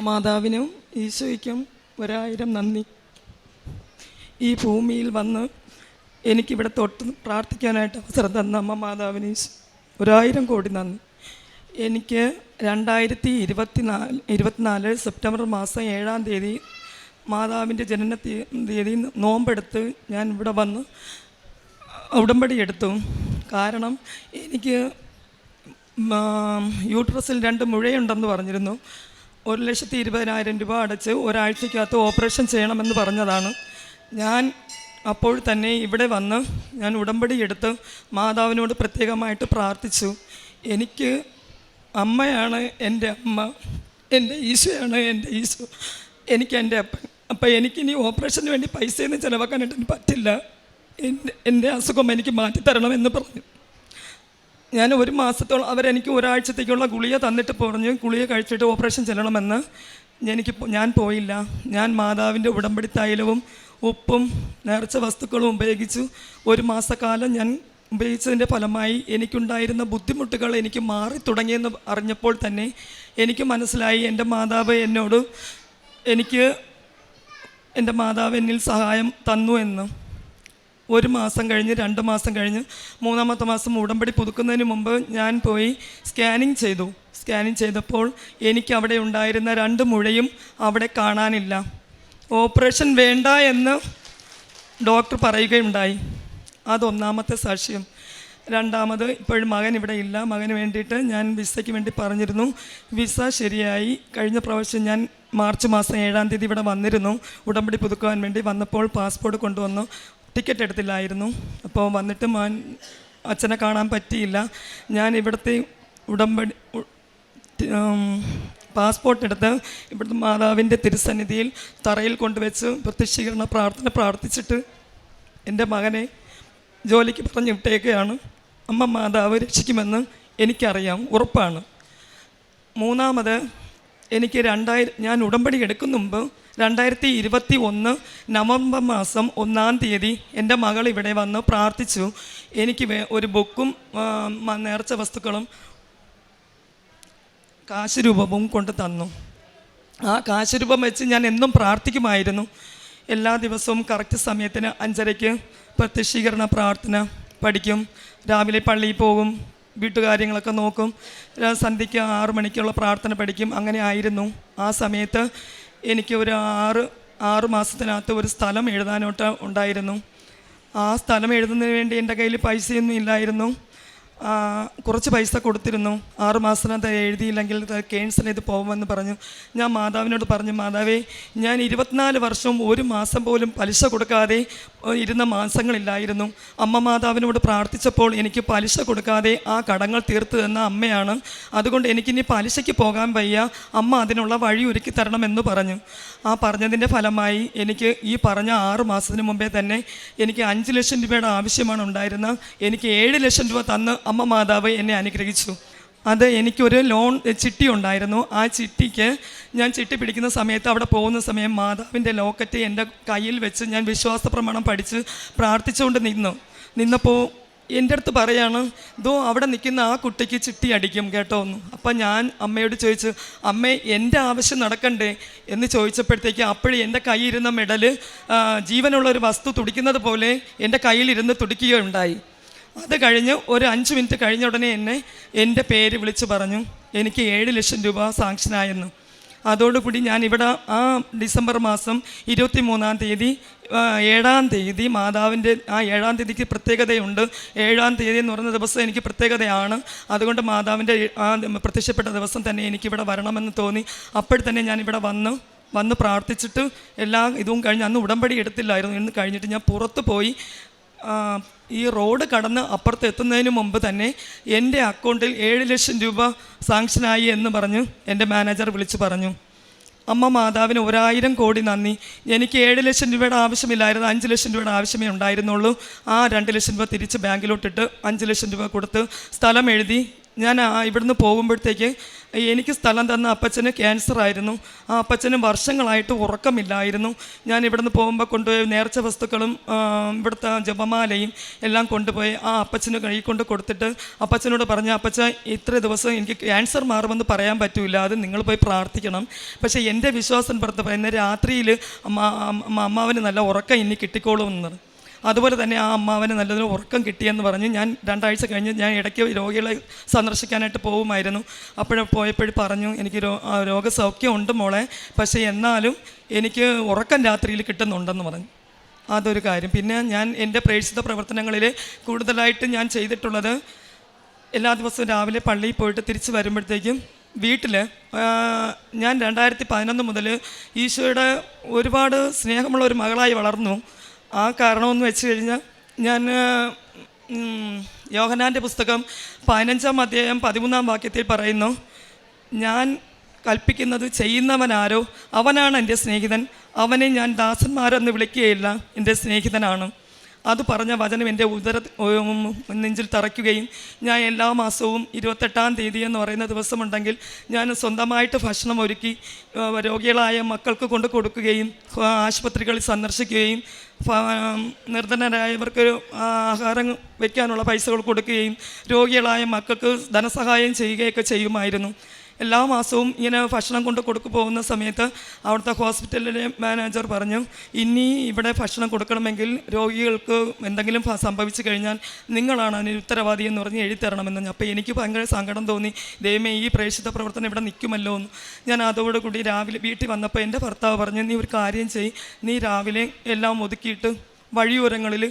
മാതാവിനും ഈശോയ്ക്കും ഒരായിരം നന്ദി ഈ ഭൂമിയിൽ വന്ന് എനിക്കിവിടെ തൊട്ട് പ്രാർത്ഥിക്കാനായിട്ട് അവസരം തന്ന അമ്മ മാതാവിന് ഈശോ ഒരായിരം കോടി നന്ദി എനിക്ക് രണ്ടായിരത്തി ഇരുപത്തി നാല് ഇരുപത്തിനാല് സെപ്റ്റംബർ മാസം ഏഴാം തീയതി മാതാവിന്റെ ജനന തീയതി നോമ്പെടുത്ത് ഞാൻ ഇവിടെ വന്ന് ഉടമ്പടി എടുത്തു കാരണം എനിക്ക് യൂട്രസിൽ രണ്ട് മുഴയുണ്ടെന്ന് പറഞ്ഞിരുന്നു ഒരു ലക്ഷത്തി ഇരുപതിനായിരം രൂപ അടച്ച് ഒരാഴ്ചയ്ക്കകത്ത് ഓപ്പറേഷൻ ചെയ്യണമെന്ന് പറഞ്ഞതാണ്. ഞാൻ അപ്പോൾ തന്നെ ഇവിടെ വന്ന് ഞാൻ ഉടമ്പടി എടുത്ത് മാതാവിനോട് പ്രത്യേകമായിട്ട് പ്രാർത്ഥിച്ചു. എനിക്ക് അമ്മയാണ് എന്റെ അമ്മ എന്റെ ഈശോയാണ് എന്റെ ഈശോ എനിക്ക് എന്റെ അപ്പൻ. അപ്പം എനിക്കിനി ഓപ്പറേഷന് വേണ്ടി പൈസയൊന്നും ചിലവാക്കാനായിട്ട് പറ്റില്ല. എന്റെ എന്റെ അസുഖം എനിക്ക് മാറ്റിത്തരണമെന്ന് പറഞ്ഞു. ഞാൻ ഒരു മാസത്തോളം അവരെനിക്ക് ഒരാഴ്ചത്തേക്കുള്ള ഗുളിക തന്നിട്ട് പറഞ്ഞു ഗുളിക കഴിച്ചിട്ട് ഓപ്പറേഷൻ ചെല്ലണമെന്ന്. എനിക്ക് ഞാൻ പോയില്ല. ഞാൻ മാതാവിന്റെ ഉടമ്പടി തൈലവും ഉപ്പും നേർച്ച വസ്തുക്കളും ഉപയോഗിച്ചു. ഒരു മാസക്കാലം ഞാൻ ഉപയോഗിച്ചതിന്റെ ഫലമായി എനിക്കുണ്ടായിരുന്ന ബുദ്ധിമുട്ടുകൾ എനിക്ക് മാറി തുടങ്ങിയെന്ന് അറിഞ്ഞപ്പോൾ തന്നെ എനിക്ക് മനസ്സിലായി എന്റെ മാതാവ് എന്നോട് എനിക്ക് എന്റെ മാതാവ് എന്നിൽ സഹായം തന്നു എന്ന്. ഒരു മാസം കഴിഞ്ഞ് രണ്ട് മാസം കഴിഞ്ഞ് മൂന്നാമത്തെ മാസം ഉടമ്പടി പുതുക്കുന്നതിന് മുമ്പ് ഞാൻ പോയി സ്കാനിങ് ചെയ്തു. സ്കാനിങ് ചെയ്തപ്പോൾ എനിക്ക് അവിടെ ഉണ്ടായിരുന്ന രണ്ട് മുഴയും അവിടെ കാണാനില്ല. ഓപ്പറേഷൻ വേണ്ട എന്ന് ഡോക്ടർ പറയുകയുണ്ടായി. അതൊന്നാമത്തെ സാക്ഷ്യം രണ്ടാമത് ഇപ്പോഴും മകൻ ഇവിടെ ഇല്ല. മകന് വേണ്ടിയിട്ട് ഞാൻ വിസയ്ക്ക് വേണ്ടി പറഞ്ഞിരുന്നു. വിസ ശരിയായി. കഴിഞ്ഞ പ്രാവശ്യം ഞാൻ മാർച്ച് മാസം ഏഴാം തീയതി ഇവിടെ വന്നിരുന്നു. ഉടമ്പടി പുതുക്കുവാൻ വേണ്ടി വന്നപ്പോൾ പാസ്പോർട്ട് കൊണ്ടുവന്നു. ടിക്കറ്റ് എടുത്തില്ലായിരുന്നു. അപ്പോൾ വന്നിട്ട് മാൻ അച്ഛനെ കാണാൻ പറ്റിയില്ല. ഞാൻ ഇവിടുത്തെ ഉടമ്പടി പാസ്പോർട്ട് എടുത്ത് ഇവിടുത്തെ മാതാവിന്റെ തിരുസന്നിധിയിൽ തറയിൽ കൊണ്ടുവച്ച് പ്രത്യക്ഷീകരണ പ്രാർത്ഥന പ്രാർത്ഥിച്ചിട്ട് എന്റെ മകനെ ജോലിക്ക് പറഞ്ഞു വിട്ടേക്കുകയാണ് അമ്മ മാതാവ് രക്ഷിക്കുമെന്ന് എനിക്കറിയാം. ഉറപ്പാണ്. മൂന്നാമത് എനിക്ക് രണ്ടായിരം ഞാൻ ഉടമ്പടി മുമ്പ് രണ്ടായിരത്തി ഇരുപത്തി ഒന്ന് നവംബർ മാസം ഒന്നാം തീയതി എന്റെ മകൾ ഇവിടെ വന്ന് പ്രാർത്ഥിച്ചു. എനിക്ക് ഒരു ബുക്കും നേർച്ച വസ്തുക്കളും കാശ് രൂപവും കൊണ്ട് തന്നു. ആ കാശ് രൂപം വെച്ച് ഞാൻ എന്നും പ്രാർത്ഥിക്കുമായിരുന്നു. എല്ലാ ദിവസവും കറക്റ്റ് സമയത്തിന് അഞ്ചരയ്ക്ക് പ്രത്യക്ഷീകരണ പ്രാർത്ഥന പഠിക്കും. രാവിലെ പള്ളിയിൽ പോകും വീട്ടുകാര്യങ്ങളൊക്കെ നോക്കും. സന്ധ്യയ്ക്ക് ആറു മണിക്കുള്ള പ്രാർത്ഥന പഠിക്കും. അങ്ങനെ ആയിരുന്നു. ആ സമയത്ത് എനിക്ക് ഒരു ആറ് ആറ് മാസത്തിനകത്ത് ഒരു സ്ഥലം എഴുതാനോട്ട് ഉണ്ടായിരുന്നു. ആ സ്ഥലം എഴുതുന്നതിന് വേണ്ടി എന്റെ കയ്യിൽ പൈസയൊന്നും ഇല്ലായിരുന്നു. കുറച്ച് പൈസ കൊടുത്തിരുന്നു. ആറ് മാസത്തിനകത്ത് എഴുതിയില്ലെങ്കിൽ ക്യാൻസൽ ചെയ്ത് പോകുമെന്ന് പറഞ്ഞു. ഞാൻ മാതാവിനോട് പറഞ്ഞു മാതാവേ ഞാൻ ഇരുപത്തിനാല് വർഷവും ഒരു മാസം പോലും പലിശ കൊടുക്കാതെ ഇരുന്ന മാസങ്ങളില്ലായിരുന്നു. അമ്മ മാതാവിനോട് പ്രാർത്ഥിച്ചപ്പോൾ എനിക്ക് പലിശ കൊടുക്കാതെ ആ കടങ്ങൾ തീർത്തു തന്ന അമ്മയാണ്. അതുകൊണ്ട് എനിക്കിനി പലിശയ്ക്ക് പോകാൻ വയ്യ. അമ്മ അതിനുള്ള വഴി ഒരുക്കി തരണമെന്ന് പറഞ്ഞു. ആ പറഞ്ഞതിന്റെ ഫലമായി എനിക്ക് ഈ പറഞ്ഞ ആറ് മാസത്തിന് മുമ്പേ തന്നെ എനിക്ക് അഞ്ച് ലക്ഷം രൂപയുടെ ആവശ്യമാണ് ഉണ്ടായിരുന്നത്. എനിക്ക് ഏഴ് ലക്ഷം രൂപ തന്ന് അമ്മ മാതാവ് എന്നെ അനുഗ്രഹിച്ചു. അത് എനിക്കൊരു ലോൺ ചിട്ടി ഉണ്ടായിരുന്നു. ആ ചിട്ടിക്ക് ഞാൻ ചിട്ടി പിടിക്കുന്ന സമയത്ത് അവിടെ പോകുന്ന സമയം മാതാവിന്റെ ലോക്കറ്റ് എന്റെ കയ്യിൽ വെച്ച് ഞാൻ വിശ്വാസ പ്രമാണം പഠിച്ച് പ്രാർത്ഥിച്ചുകൊണ്ട് നിന്നു. നിന്നപ്പോൾ എന്റെ അടുത്ത് പറയാണ് ഇതോ അവിടെ നിൽക്കുന്ന ആ കുട്ടിക്ക് ചിട്ടി അടിക്കും കേട്ടോ എന്ന്. അപ്പം ഞാൻ അമ്മയോട് ചോദിച്ചു അമ്മേ എന്റെ ആവശ്യം നടക്കണ്ടേ? എന്ന് ചോദിച്ചപ്പോഴത്തേക്ക് അപ്പോഴും എന്റെ കയ്യിരുന്ന മെഡൽ ആ, ജീവനുള്ള ഒരു വസ്തു തുടിക്കുന്നത് പോലെ എന്റെ കയ്യിലിരുന്ന് തുടിക്കുകയുണ്ടായി. അത് കഴിഞ്ഞ് ഒരു അഞ്ച് മിനിറ്റ് കഴിഞ്ഞ ഉടനെ എന്നെ എന്റെ പേര് വിളിച്ച് പറഞ്ഞു. എനിക്ക് ഏഴ് ലക്ഷം രൂപ സാങ്ഷനായെന്ന്. അതോടുകൂടി ഞാൻ ഇവിടെ ആ ഡിസംബർ മാസം ഇരുപത്തി മൂന്നാം തീയതി ഏഴാം തീയതി മാതാവിന്റെ ആ ഏഴാം തീയതിക്ക് പ്രത്യേകതയുണ്ട്. ഏഴാം തീയതി എന്ന് പറയുന്ന ദിവസം എനിക്ക് പ്രത്യേകതയാണ്. അതുകൊണ്ട് മാതാവിന്റെ ആ പ്രത്യക്ഷപ്പെട്ട ദിവസം തന്നെ എനിക്കിവിടെ വരണമെന്ന് തോന്നി. അപ്പോൾ തന്നെ ഞാൻ ഇവിടെ വന്ന് വന്ന് പ്രാർത്ഥിച്ചിട്ട് എല്ലാം ഇതും കഴിഞ്ഞ് അന്ന് ഉടമ്പടി എടുത്തില്ലായിരുന്നു. ഇന്ന് കഴിഞ്ഞിട്ട് ഞാൻ പുറത്ത് പോയി ഈ റോഡ് കടന്ന് അപ്പുറത്ത് എത്തുന്നതിന് മുമ്പ് തന്നെ എന്റെ അക്കൗണ്ടിൽ ഏഴ് ലക്ഷം രൂപ സാങ്ഷനായി എന്ന് പറഞ്ഞ് എന്റെ മാനേജർ വിളിച്ചു പറഞ്ഞു. അമ്മ മാതാവിന് ഒരായിരം കോടി നന്ദി. എനിക്ക് ഏഴ് ലക്ഷം രൂപയുടെ ആവശ്യമില്ലായിരുന്നു അഞ്ച് ലക്ഷം രൂപയുടെ ആവശ്യമേ ഉണ്ടായിരുന്നുള്ളൂ. ആ രണ്ട് ലക്ഷം രൂപ തിരിച്ച് ബാങ്കിലോട്ടിട്ട് അഞ്ച് ലക്ഷം രൂപ കൊടുത്ത് സ്ഥലം എഴുതി ഞാൻ ഇവിടുന്ന് പോകുമ്പോഴത്തേക്ക് എനിക്ക് സ്ഥലം തന്ന അപ്പച്ചന് ക്യാൻസർ ആയിരുന്നു. ആ അപ്പച്ചന് വർഷങ്ങളായിട്ട് ഉറക്കമില്ലായിരുന്നു. ഞാൻ ഇവിടുന്ന് പോകുമ്പോൾ കൊണ്ടുപോയി നേർച്ച വസ്തുക്കളും ഇവിടുത്തെ ജപമാലയും എല്ലാം കൊണ്ടുപോയി ആ അപ്പച്ചന് കൈ കൊണ്ട് കൊടുത്തിട്ട് അപ്പച്ചനോട് പറഞ്ഞ അപ്പച്ച ഇത്ര ദിവസം എനിക്ക് ക്യാൻസർ മാറുമെന്ന് പറയാൻ പറ്റില്ല അത് നിങ്ങൾ പോയി പ്രാർത്ഥിക്കണം. പക്ഷേ എന്റെ വിശ്വാസം പുറത്ത് പറയുന്ന രാത്രിയിൽ അമ്മ അമ്മ അമ്മാവന് നല്ല ഉറക്കം ഇനി കിട്ടിക്കോളുമെന്ന് അതുപോലെ തന്നെ ആ അമ്മാവന് നല്ലൊരു ഉറക്കം കിട്ടിയെന്ന് പറഞ്ഞ് ഞാൻ രണ്ടാഴ്ച കഴിഞ്ഞ് ഞാൻ ഇടയ്ക്ക് രോഗികളെ സന്ദർശിക്കാനായിട്ട് പോകുമായിരുന്നു. അപ്പോഴും പോയപ്പോഴും പറഞ്ഞു എനിക്ക് രോഗസൗഖ്യം ഉണ്ട് മോളെ പക്ഷേ എന്നാലും എനിക്ക് ഉറക്കം രാത്രിയിൽ കിട്ടുന്നുണ്ടെന്ന് പറഞ്ഞു. അതൊരു കാര്യം. പിന്നെ ഞാൻ എന്റെ പ്രേക്ഷിത പ്രവർത്തനങ്ങളിൽ കൂടുതലായിട്ട് ഞാൻ ചെയ്തിട്ടുള്ളത് എല്ലാ ദിവസവും രാവിലെ പള്ളിയിൽ പോയിട്ട് തിരിച്ച് വരുമ്പോഴത്തേക്കും വീട്ടിൽ ഞാൻ രണ്ടായിരത്തി പതിനൊന്ന് മുതൽ ഈശോയുടെ ഒരുപാട് സ്നേഹമുള്ള ഒരു മകളായി വളർന്നു. ആ കാരണമെന്ന് വെച്ച് കഴിഞ്ഞാൽ ഞാൻ യോഹനാന്റെ പുസ്തകം പതിനഞ്ചാം അധ്യായം പതിമൂന്നാം വാക്യത്തിൽ പറയുന്നു ഞാൻ കൽപ്പിക്കുന്നത് ചെയ്യുന്നവനാരോ അവനാണ് എന്റെ സ്നേഹിതൻ. അവനെ ഞാൻ ദാസന്മാരെന്ന് വിളിക്കുകയില്ല. എന്റെ സ്നേഹിതനാണ്. അത് പറഞ്ഞ വചനം എന്റെ ഉദര നെഞ്ചിൽ തറയ്ക്കുകയും ഞാൻ എല്ലാ മാസവും ഇരുപത്തെട്ടാം തീയതി എന്ന് പറയുന്ന ദിവസമുണ്ടെങ്കിൽ ഞാൻ സ്വന്തമായിട്ട് ഭക്ഷണം ഒരുക്കി രോഗികളായ മക്കൾക്ക് കൊണ്ട് കൊടുക്കുകയും ആശുപത്രികളിൽ സന്ദർശിക്കുകയും നിർധനരായവർക്ക് ആഹാരം വയ്ക്കാനുള്ള പൈസകൾ കൊടുക്കുകയും രോഗികളായ മക്കൾക്ക് ധനസഹായം ചെയ്യുകയൊക്കെ ചെയ്യുമായിരുന്നു. എല്ലാ മാസവും ഇങ്ങനെ ഭക്ഷണം കൊണ്ട് കൊടുക്കു പോകുന്ന സമയത്ത് അവിടുത്തെ ഹോസ്പിറ്റലിലെ മാനേജർ പറഞ്ഞു ഇനി ഇവിടെ ഭക്ഷണം കൊടുക്കണമെങ്കിൽ രോഗികൾക്ക് എന്തെങ്കിലും സംഭവിച്ചു കഴിഞ്ഞാൽ നിങ്ങളാണ് അതിന് ഉത്തരവാദി എന്ന് പറഞ്ഞ് എഴുതിത്തരണമെന്ന് അപ്പോൾ എനിക്ക് ഭയങ്കര സങ്കടം തോന്നി. ദൈവമേ ഈ പ്രേക്ഷിത പ്രവർത്തനം ഇവിടെ നിൽക്കുമല്ലോ എന്ന്. ഞാൻ അതോടുകൂടി രാവിലെ വീട്ടിൽ വന്നപ്പോൾ എന്റെ ഭർത്താവ് പറഞ്ഞു നീ ഒരു കാര്യം ചെയ് നീ രാവിലെ എല്ലാം ഒതുക്കിയിട്ട് വഴിയോരങ്ങളിൽ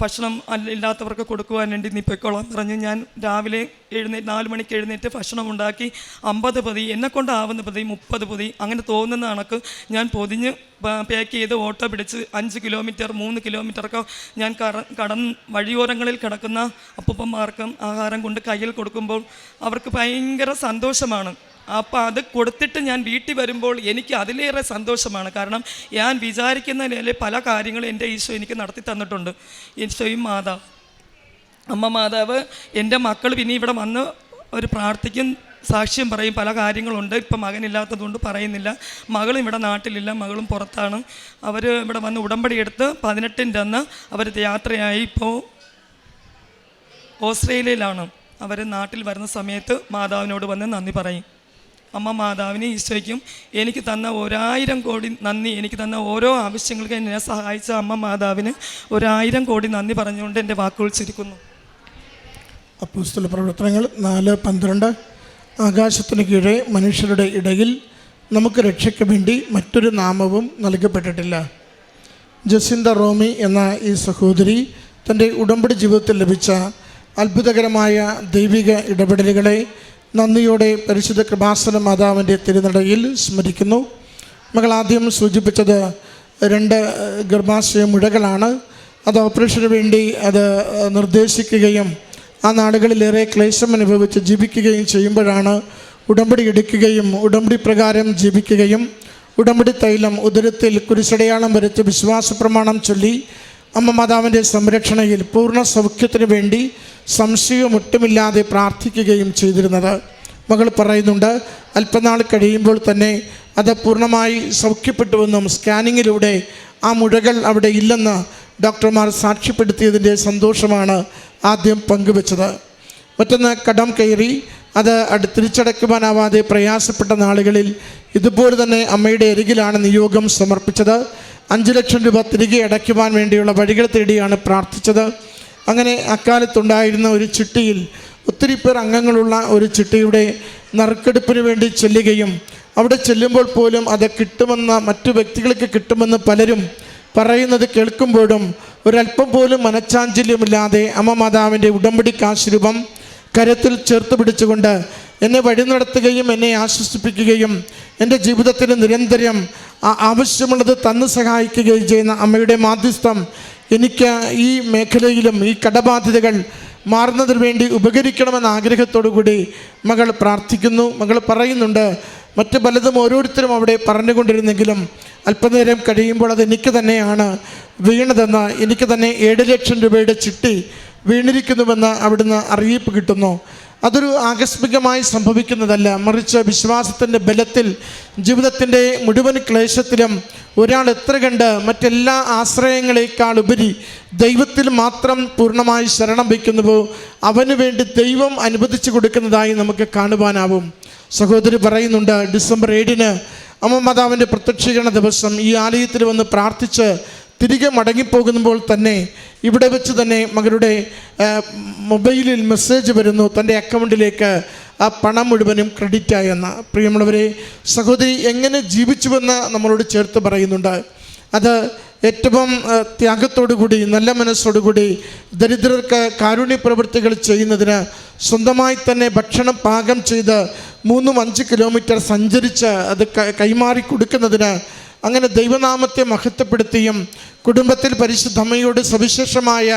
ഭക്ഷണം ഇല്ലാത്തവർക്ക് കൊടുക്കുവാൻ വേണ്ടി നീ പൊയ്ക്കോളാം പറഞ്ഞ് ഞാൻ രാവിലെ എഴുന്നേറ്റ് നാല് മണിക്ക് എഴുന്നേറ്റ് ഭക്ഷണം ഉണ്ടാക്കി അമ്പത് പൊതി എന്നെക്കൊണ്ടാവുന്ന പൊതി മുപ്പത് പൊതി അങ്ങനെ തോന്നുന്ന കണക്ക് ഞാൻ പൊതിഞ്ഞ് പാക്ക് ചെയ്ത് ഓട്ടോ പിടിച്ച് അഞ്ച് കിലോമീറ്റർ മൂന്ന് കിലോമീറ്ററൊക്കെ ഞാൻ കറ കടന്ന് വഴിയോരങ്ങളിൽ കിടക്കുന്ന അപ്പൂപ്പന്മാർക്കും ആഹാരം കൊണ്ട് കയ്യിൽ കൊടുക്കുമ്പോൾ അവർക്ക് ഭയങ്കര സന്തോഷമാണ്. അപ്പോൾ അത് കൊടുത്തിട്ട് ഞാൻ വീട്ടിൽ വരുമ്പോൾ എനിക്ക് അതിലേറെ സന്തോഷമാണ്. കാരണം ഞാൻ വിചാരിക്കുന്ന നിലയിൽ പല കാര്യങ്ങളും എന്റെ ഈശോ എനിക്ക് നടത്തി തന്നിട്ടുണ്ട്. ഈശോയും മാതാവ് അമ്മ മാതാവ് എന്റെ മക്കൾ പിന്നെ ഇവിടെ വന്ന് ഒരു പ്രാർത്ഥിക്കും സാക്ഷ്യം പറയും പല കാര്യങ്ങളുണ്ട്. ഇപ്പം മകനില്ലാത്തതുകൊണ്ട് പറയുന്നില്ല. മകളും ഇവിടെ നാട്ടിലില്ല മകളും പുറത്താണ്. അവർ ഇവിടെ വന്ന് ഉടമ്പടി എടുത്ത് പതിനെട്ടിന്റെ അന്ന് അവർ യാത്രയായി. ഇപ്പോൾ ഓസ്ട്രേലിയയിലാണ്. അവർ നാട്ടിൽ വരുന്ന സമയത്ത് മാതാവിനോട് വന്ന് നന്ദി പറയും. അമ്മ മാതാവിനെ ഈശോയ്ക്കും എനിക്ക് തന്ന ഒരായിരം കോടി നന്ദി എനിക്ക് തന്ന ഓരോ ആവശ്യങ്ങൾക്കും എന്നെ സഹായിച്ച അമ്മ മാതാവിന് ഒരായിരം കോടി നന്ദി പറഞ്ഞുകൊണ്ട് എന്റെ വാക്കുകൾ ചുരുക്കുന്നു. അപ്പോസ്തല പ്രവർത്തനങ്ങൾ നാല് പന്ത്രണ്ട്. ആകാശത്തിന് കീഴെ മനുഷ്യരുടെ ഇടയിൽ നമുക്ക് രക്ഷയ്ക്ക് വേണ്ടി മറ്റൊരു നാമവും നൽകപ്പെട്ടിട്ടില്ല. ജസിന്ത റോമി എന്ന ഈ സഹോദരി തന്റെ ഉടമ്പടി ജീവിതത്തിൽ ലഭിച്ച അത്ഭുതകരമായ ദൈവിക ഇടപെടലുകളെ നന്ദിയോടെ പരിശുദ്ധ കൃപാസന മാതാവിന്റെ തിരുനടയിൽ സ്മരിക്കുന്നു. മകൾ ആദ്യം സൂചിപ്പിച്ചത് രണ്ട് ഗർഭാശയ മുഴകളാണ്. അത് ഓപ്പറേഷന് വേണ്ടി അത് നിർദ്ദേശിക്കുകയും ആ നാടുകളിലേറെ ക്ലേശം അനുഭവിച്ച് ജീവിക്കുകയും ചെയ്യുമ്പോഴാണ് ഉടമ്പടി എടുക്കുകയും ഉടമ്പടി പ്രകാരം ജീവിക്കുകയും ഉടമ്പടി തൈലം ഉദരത്തിൽ കുരിശടയാളം വരച്ച് വിശ്വാസ പ്രമാണം ചൊല്ലി അമ്മ മാതാവിന്റെ സംരക്ഷണയിൽ പൂർണ സൗഖ്യത്തിന് വേണ്ടി സംശയമൊട്ടുമില്ലാതെ പ്രാർത്ഥിക്കുകയും ചെയ്തിരുന്നത്. മകൾ പറയുന്നുണ്ട് അല്പനാൾ കഴിയുമ്പോൾ തന്നെ അത് പൂർണമായി സൗഖ്യപ്പെട്ടുവെന്നും സ്കാനിങ്ങിലൂടെ ആ മുഴകൾ അവിടെ ഇല്ലെന്ന് ഡോക്ടർമാർ സാക്ഷ്യപ്പെടുത്തിയതിന്റെ സന്തോഷമാണ് ആദ്യം പങ്കുവെച്ചത്. മറ്റൊന്ന് കടം കയറി അത് അടു തിരിച്ചടയ്ക്കുവാനാവാതെ പ്രയാസപ്പെട്ട നാളുകളിൽ ഇതുപോലെ തന്നെ അമ്മയുടെ അരികിലാണ് നിയോഗം സമർപ്പിച്ചത്. അഞ്ച് ലക്ഷം രൂപ തിരികെ അടയ്ക്കുവാൻ വേണ്ടിയുള്ള വഴികൾ തേടിയാണ് പ്രാർത്ഥിച്ചത്. അങ്ങനെ അക്കാലത്തുണ്ടായിരുന്ന ഒരു ചിട്ടിയിൽ ഒത്തിരി പേർ അംഗങ്ങളുള്ള ഒരു ചിട്ടിയുടെ നറുക്കെടുപ്പിന് വേണ്ടി ചെല്ലുകയും അവിടെ ചെല്ലുമ്പോൾ പോലും അത് കിട്ടുമെന്ന മറ്റു വ്യക്തികൾക്ക് കിട്ടുമെന്ന് പലരും പറയുന്നത് കേൾക്കുമ്പോഴും ഒരല്പം പോലും മനച്ചാഞ്ചല്യമില്ലാതെ അമ്മ മാതാവിന്റെ ഉടമ്പടി കാശുരൂപം കരത്തിൽ ചേർത്ത് പിടിച്ചുകൊണ്ട് എന്നെ വഴി നടത്തുകയും എന്നെ ആശ്വസിപ്പിക്കുകയും എന്റെ ജീവിതത്തിന് നിരന്തരം ആവശ്യമുള്ളത് തന്നു സഹായിക്കുകയും ചെയ്യുന്ന അമ്മയുടെ മാധ്യസ്ഥം എനിക്ക് ഈ മേഖലയിലും ഈ കടബാധ്യതകൾ മാറുന്നതിന് വേണ്ടി ഉപകരിക്കണമെന്ന ആഗ്രഹത്തോടു കൂടി മകൾ പ്രാർത്ഥിക്കുന്നു. മകൾ പറയുന്നുണ്ട് മറ്റ് പലതും ഓരോരുത്തരും അവിടെ പറഞ്ഞുകൊണ്ടിരുന്നെങ്കിലും അല്പനേരം കഴിയുമ്പോൾ അത് എനിക്ക് തന്നെയാണ് വീണതെന്ന് എനിക്ക് തന്നെ ഏഴ് ലക്ഷം രൂപയുടെ ചിട്ടി വീണിരിക്കുന്നുവെന്ന് അവിടുന്ന് അറിയിപ്പ് കിട്ടുന്നു. അതൊരു ആകസ്മികമായി സംഭവിക്കുന്നതല്ല. മറിച്ച് വിശ്വാസത്തിന്റെ ബലത്തിൽ ജീവിതത്തിന്റെ മുഴുവൻ ക്ലേശത്തിലും ഒരാൾ എത്ര കണ്ട് മറ്റെല്ലാ ആശ്രയങ്ങളെക്കാൾ ഉപരി ദൈവത്തിൽ മാത്രം പൂർണമായി ശരണം വയ്ക്കുന്നുവോ അവന് വേണ്ടി ദൈവം അനുവദിച്ചു കൊടുക്കുന്നതായി നമുക്ക് കാണുവാനാവും. സഹോദരി പറയുന്നുണ്ട് ഡിസംബർ ഏഴിന് അമ്മ മാതാവിന്റെ പ്രത്യക്ഷീകരണ ദിവസം ഈ ആലയത്തിൽ വന്ന് പ്രാർത്ഥിച്ച് തിരികെ മടങ്ങിപ്പോകുമ്പോൾ തന്നെ ഇവിടെ വെച്ച് തന്നെ മകരുടെ മൊബൈലിൽ മെസ്സേജ് വരുന്നു തന്റെ അക്കൗണ്ടിലേക്ക് ആ പണം മുഴുവനും ക്രെഡിറ്റായി എന്ന. പ്രിയമുള്ളവരെ സഹോദരി എങ്ങനെ ജീവിച്ചുവെന്ന് നമ്മളോട് ചേർത്ത് പറയുന്നുണ്ട്. അത് ഏറ്റവും ത്യാഗത്തോടുകൂടി നല്ല മനസ്സോടുകൂടി ദരിദ്രർക്ക് കാരുണ്യ പ്രവൃത്തികൾ ചെയ്യുന്നതിന് സ്വന്തമായി തന്നെ ഭക്ഷണം പാകം ചെയ്ത് മൂന്നും അഞ്ച് കിലോമീറ്റർ സഞ്ചരിച്ച് അത് കൈമാറി കൊടുക്കുന്നതിന് അങ്ങനെ ദൈവനാമത്തെ മഹത്വപ്പെടുത്തിയും കുടുംബത്തിൽ പരിശുദ്ധമ്മയോട് സവിശേഷമായ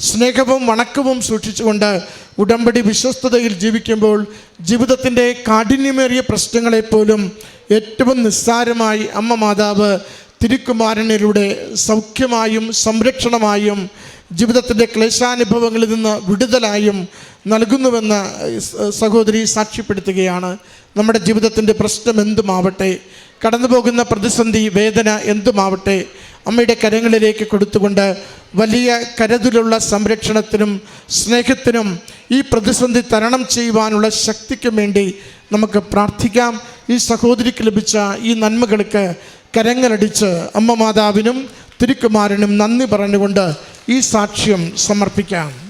സ്നേഹവും വണക്കവും സൂക്ഷിച്ചുകൊണ്ട് ഉടമ്പടി വിശ്വസ്തതയിൽ ജീവിക്കുമ്പോൾ ജീവിതത്തിന്റെ കാഠിന്യമേറിയ പ്രശ്നങ്ങളെപ്പോലും ഏറ്റവും നിസ്സാരമായി അമ്മ മാതാവ് തിരുക്കുമാരനിലൂടെ സൗഖ്യമായും സംരക്ഷണമായും ജീവിതത്തിന്റെ ക്ലേശാനുഭവങ്ങളിൽ നിന്ന് വിടുതലായും നൽകുന്നുവെന്ന് സഹോദരി സാക്ഷ്യപ്പെടുത്തുകയാണ്. നമ്മുടെ ജീവിതത്തിന്റെ പ്രശ്നം എന്തുമാവട്ടെ കടന്നു പോകുന്ന പ്രതിസന്ധി വേദന എന്തുമാവട്ടെ അമ്മയുടെ കരങ്ങളിലേക്ക് കൊടുത്തുകൊണ്ട് വലിയ കരുതലുള്ള സംരക്ഷണത്തിനും സ്നേഹത്തിനും ഈ പ്രതിസന്ധി തരണം ചെയ്യുവാനുള്ള ശക്തിക്കും വേണ്ടി നമുക്ക് പ്രാർത്ഥിക്കാം. ഈ സഹോദരിക്ക് ലഭിച്ച ഈ നന്മകൾക്ക് കരങ്ങളടിച്ച് അമ്മ മാതാവിനും തിരുക്കുമാരനും നന്ദി പറഞ്ഞുകൊണ്ട് ഈ സാക്ഷ്യം സമർപ്പിക്കാം.